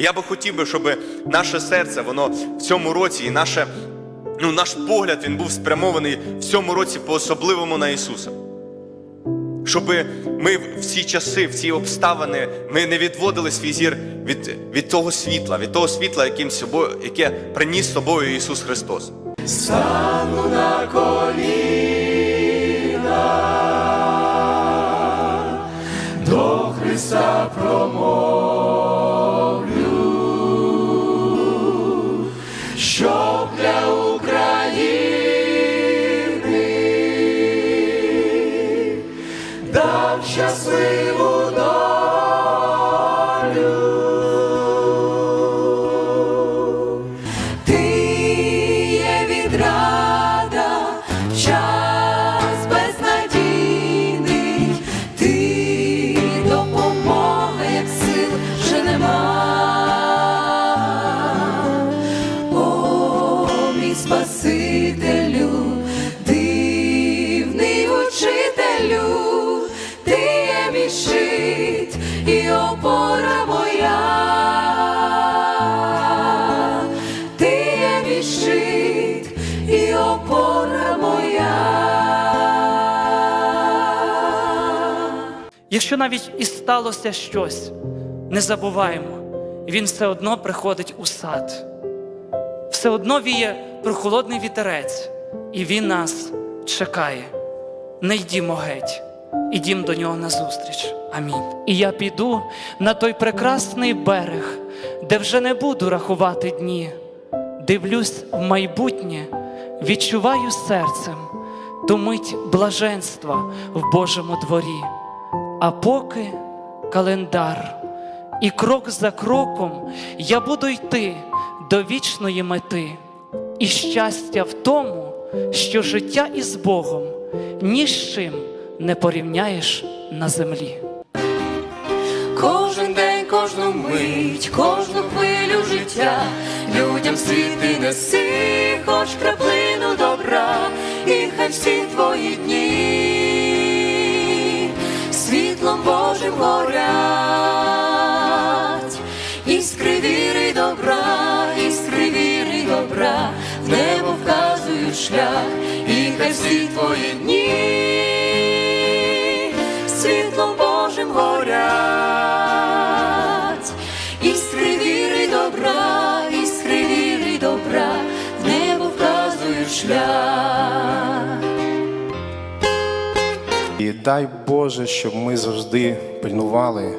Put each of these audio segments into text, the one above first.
Я би хотів би, щоб наше серце, воно в цьому році, і наше, ну, наш погляд він був спрямований в цьому році по-особливому на Ісуса. Щоб ми в ці часи, в ці обставини, ми не відводили свій зір від, від того світла, від того світла, яким собою, яке приніс собою Ісус Христос. Стану на коліна, до Христа промовлю, дав щасливу долю. Якщо навіть і сталося щось, не забуваємо, він все одно приходить у сад, все одно віє прохолодний вітерець, і він нас чекає. Не йдімо геть, ідім до нього назустріч. Амінь. І я піду на той прекрасний берег, де вже не буду рахувати дні. Дивлюсь в майбутнє, відчуваю серцем ту мить блаженства в Божому дворі. А поки календар, і крок за кроком я буду йти до вічної мети, і щастя в тому, що життя із Богом ні з чим не порівняєш на землі. Кожен день, кожну мить, кожну хвилю життя, людям світи неси, хоч краплину добра, і хай всі твої дні горять, іскри віри добра, іскри віри добра, в небо вказують шлях, і хай всі твої дні світлом Божим горять, іскри віри добра, іскри віри добра, в небо вказують шлях. Дай Боже, щоб ми завжди пильнували,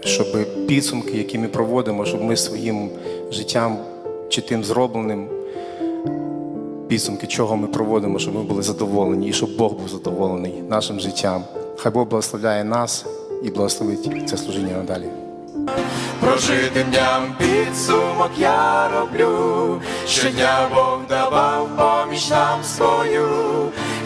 щоб підсумки, які ми проводимо, щоб ми своїм життям чи тим зробленим, підсумки, чого ми проводимо, щоб ми були задоволені і щоб Бог був задоволений нашим життям. Хай Бог благословляє нас і благословить це служіння надалі. Прожитим дням підсумок я роблю, щодня Бог давав поміч нам свою,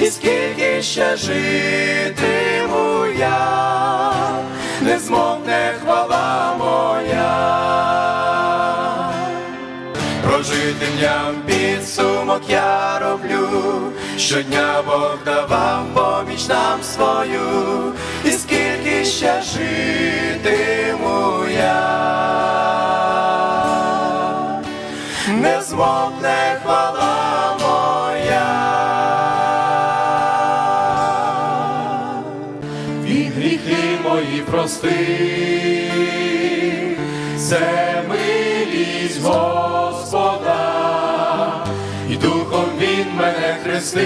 і скільки ще житиму я, не змовне хвала моя. Прожитим дням підсумок я роблю, щодня Бог давав поміч нам свою, і скільки ще житиму я, не змовне хвала моя, він гріхи мої прости, це милість Господа, хрестив,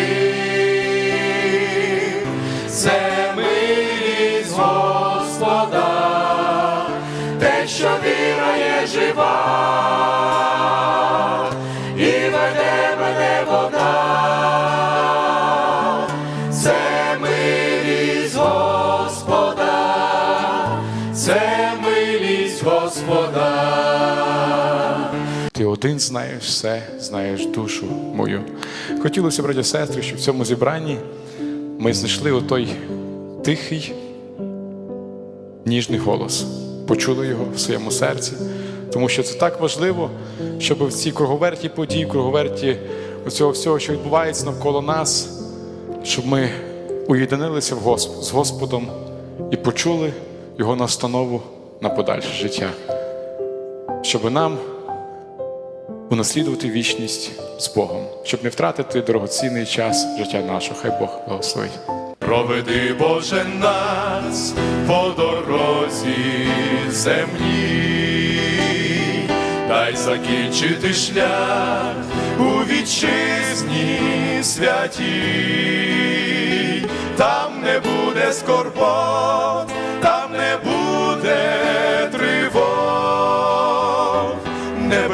це милість Господа, те, що віра є жива, і веде мене це милість Господа, це милість Господа. Ти один знаєш все, знаєш душу мою. Хотілося, браття сестри, щоб в цьому зібранні ми знайшли отой тихий, ніжний голос, почули його в своєму серці, тому що це так важливо, щоб в цій круговерті подій, круговерті цього всього, що відбувається навколо нас, щоб ми уєдинилися з Господом і почули Його настанову на подальше життя. щоб нам унаслідувати вічність з Богом, щоб не втратити дорогоцінний час життя нашого. Хай Бог благословить. Проведи, Боже, нас по дорозі землі, дай закінчити шлях у вітчизні святій, там не буде скорбот,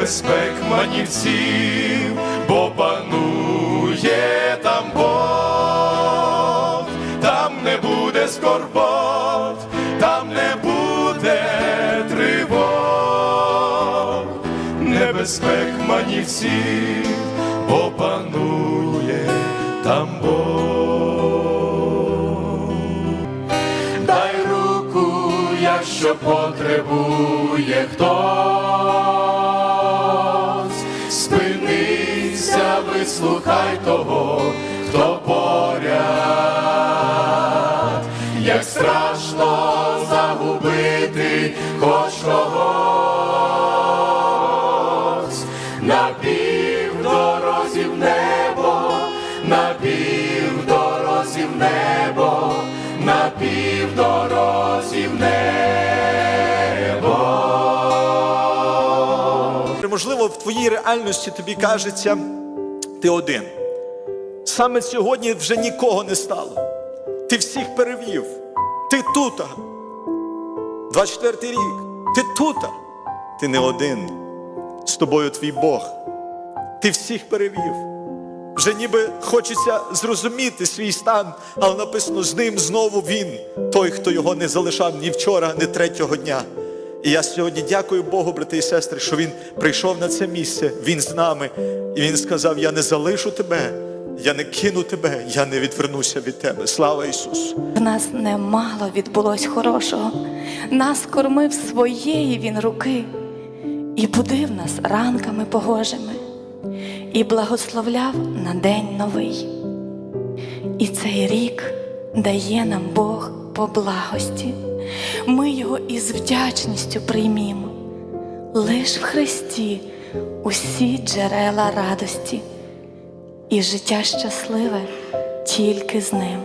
небезпек манівців, бо панує там Бог, там не буде скорбот, там не буде тривог, небезпек манівців, бо панує там Бог. Дай руку, якщо потребує хтось, спинися, вислухай того, хто поряд, як страшно загубити хоч когось, на півдорозі в небо, на півдорозі в небо, на півдорозі небо. Можливо, в твоїй реальності тобі кажеться, ти один. Саме сьогодні вже нікого не стало. Ти всіх перевів. Ти тута. 24 рік. Ти тута. Ти не один. З тобою твій Бог. Ти всіх перевів. Вже ніби хочеться зрозуміти свій стан, але написано з ним знову він, той, хто його не залишав ні вчора, ні третього дня. І я сьогодні дякую Богу, брати і сестри, що Він прийшов на це місце, Він з нами, і Він сказав: Я не залишу тебе, я не кину тебе, я не відвернуся від тебе. Слава Ісусу! В нас немало відбулось хорошого. Нас кормив своєї він руки і будив нас ранками погожими, і благословляв на день новий. І цей рік дає нам Бог по благості. Ми його із вдячністю приймімо. Лиш в Христі усі джерела радості, і життя щасливе тільки з ним.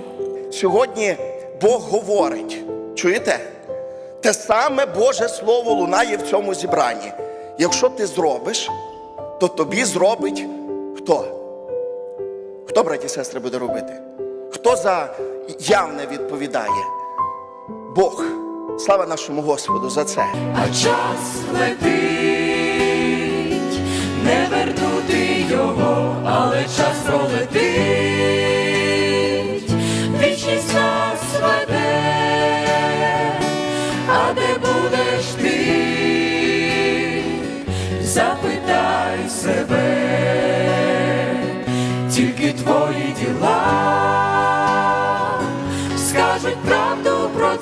Сьогодні Бог говорить, чуєте? Те саме Боже Слово лунає в цьому зібранні. Якщо ти зробиш, то тобі зробить хто? Хто, браті і сестри, буде робити? Хто за явне відповідає? Бог. Слава нашому Господу за це. А час летить, не вернути його, але час пролетить, вічність нас веде, а де будеш ти? Запитай себе, тільки твої діла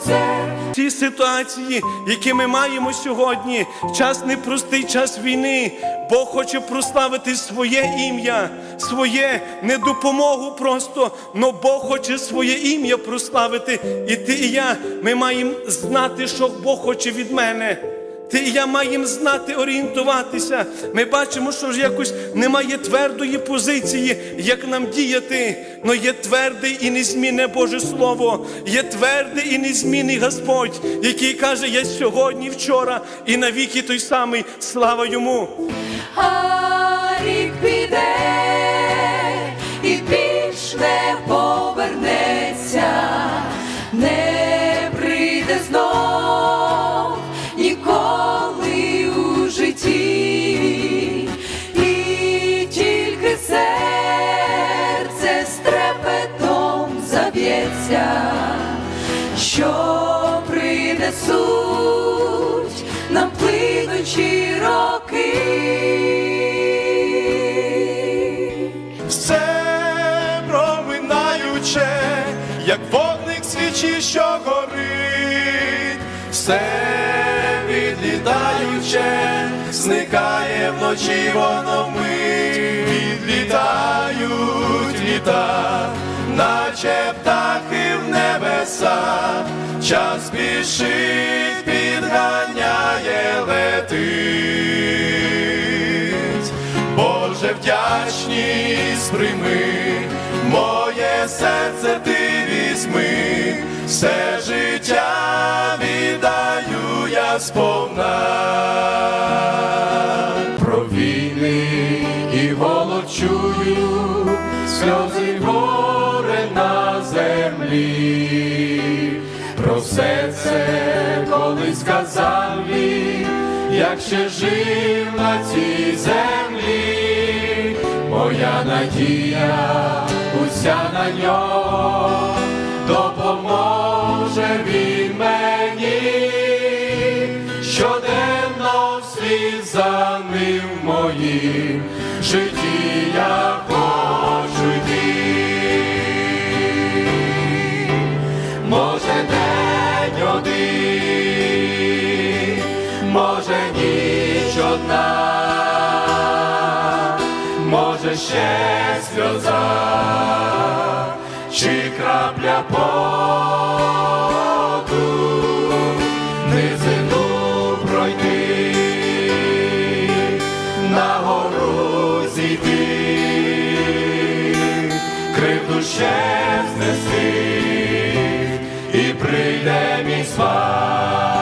правду про це. Ті ситуації, які ми маємо сьогодні, час непростий, час війни. Бог хоче прославити своє ім'я, своє не допомогу просто, но Бог хоче своє ім'я прославити. І ти і я, ми маємо знати, що Бог хоче від мене. Ти і я маємо знати, орієнтуватися. Ми бачимо, що ж якось немає твердої позиції, як нам діяти. Но є тверде і незмінне Боже Слово, є твердий і незмінний Господь, який каже: Я сьогодні, вчора і навіки той самий. Слава йому. Заб'ється, що принесуть нам плинучі роки. все проминаюче, як вогник свічі, що горить, все відлітаюче, зникає вночі воно мить, відлітають літа, наче птахи в небеса, час спішить, підганяє летить, Боже вдячність прийми, моє серце ти візьми, все життя віддаю я сповна. Про війни і голод чую, сльози й землі. Про все це колись сказав він, як ще жив на цій землі, моя надія уся на нього, допоможе він мені щоденно вслід за ним моїм житті я сльоза, чи крапля поту низину пройти, на гору зійти, кривду ще знести, і прийде мій спас.